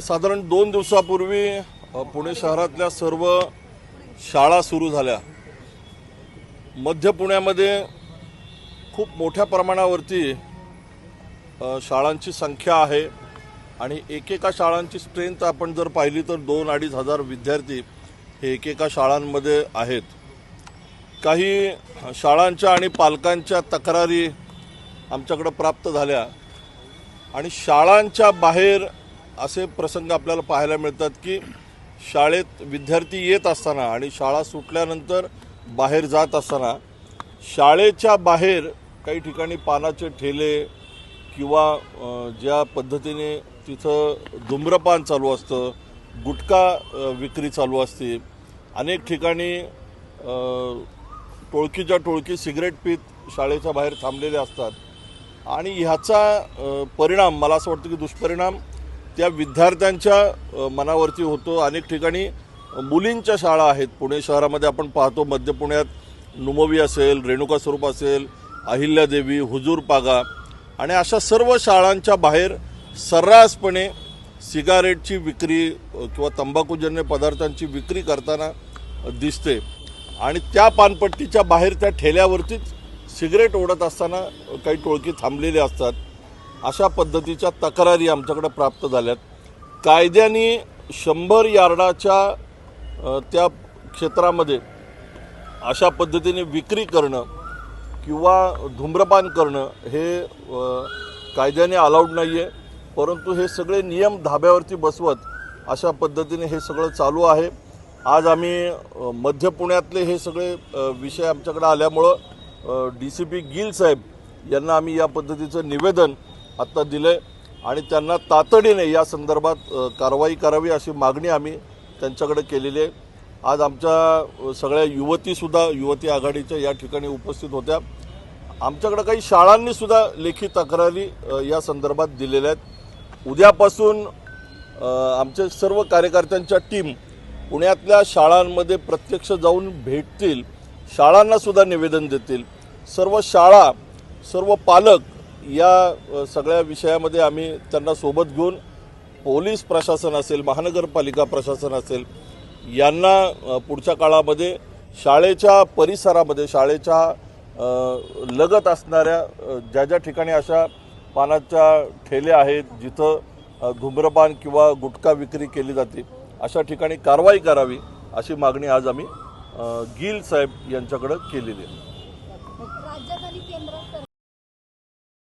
साधारण दोन दिवसापूर्वी पुणे शहरातल्या सर्व शाळा सुरू झाल्या. मध्य पुण्यामध्ये खूप मोठ्या प्रमाणावरती शाळांची संख्या आहे आणि एकेका शाळांची स्ट्रेंथ आपण जर पाहिली तर दोन अडीच हजार विद्यार्थी हे एकेका शाळांमध्ये आहेत. काही शाळांच्या आणि पालकांच्या तक्रारी आमच्याकडं प्राप्त झाल्या आणि शाळांच्या बाहेर असे प्रसंग आपल्याला पाहायला मिळतात की शाळेत विद्यार्थी येत असताना आणि शाळा सुटल्यानंतर बाहेर जात असताना शाळेच्या बाहेर काही ठिकाणी पानाचे ठेले किंवा ज्या पद्धतीने तिथं धूम्रपान चालू असतं गुटखा विक्री चालू असते अनेक ठिकाणी टोळकीच्या टोळकी सिगरेट पीत शाळेच्या बाहेर थांबलेले असतात. आणि ह्याचा परिणाम मला असं वाटतं की दुष्परिणाम त्या विद्यार्थ्यांच्या मनावरती होतो. अनेक ठिकाणी मुलींच्या शाळा आहेत. पुणे शहरामध्ये आपण पाहतो मध्य पुण्यात नुमवी असेल रेणुका स्वरूप असेल अहिल्यादेवी हुजूरपागा आणि अशा सर्व शाळांच्या बाहेर सर्रासपणे सिगारेटची विक्री किंवा तंबाखूजन्य पदार्थांची विक्री करताना दिसते. आणि त्या पानपट्टीच्या बाहेर त्या ठेल्यावरतीच सिगरेट ओढत असताना काही टोळकी थांबलेले असतात. अशा पद्धतीच्या तक्रारी आमच्याकडे प्राप्त झाल्यात. कायद्याने शंभर यार्डाच्या त्या क्षेत्रामध्ये अशा पद्धतीने विक्री करणं किंवा धूम्रपान करणं हे कायद्याने अलाउड नाही आहे परंतु हे सगळे नियम धाब्यावरती बसवत अशा पद्धतीने हे सगळं चालू आहे. आज आम्ही मध्य पुण्यातले हे सगळे विषय आमच्याकडे आल्यामुळं डी सी पी गिल साहेब यांना आम्ही या पद्धतीचं निवेदन आत्ता दिलं आहे आणि त्यांना तातडीने या संदर्भात कारवाई करावी अशी मागणी आम्ही त्यांच्याकडे केलेली आहे. आज आमच्या सगळ्या युवतीसुद्धा युवती आघाडीच्या या ठिकाणी उपस्थित होत्या. आमच्याकडे काही शाळांनीसुद्धा लेखी तक्रारी या संदर्भात दिलेल्या आहेत. उद्यापासून आमचे सर्व कार्यकर्त्यांच्या टीम पुण्यातल्या शाळांमध्ये प्रत्यक्ष जाऊन भेटतील. शाळांनासुद्धा निवेदन देतील. सर्व शाळा सर्व पालक या सगळ्या विषयामध्ये आम्ही त्यांना सोबत घेऊन पोलीस प्रशासन असेल महानगरपालिका प्रशासन असेल यांना पुढच्या काळामध्ये शाळेच्या परिसरामध्ये शाळेच्या लगत असणाऱ्या ज्या ज्या ठिकाणी अशा पानाच्या ठेले आहेत जिथं अ, धूम्रपान किंवा गुटखा विक्री केली जाते अशा ठिकाणी कारवाई करावी अशी मागणी आज आम्ही गिल साहेब यांच्याकडं केलेली आहे.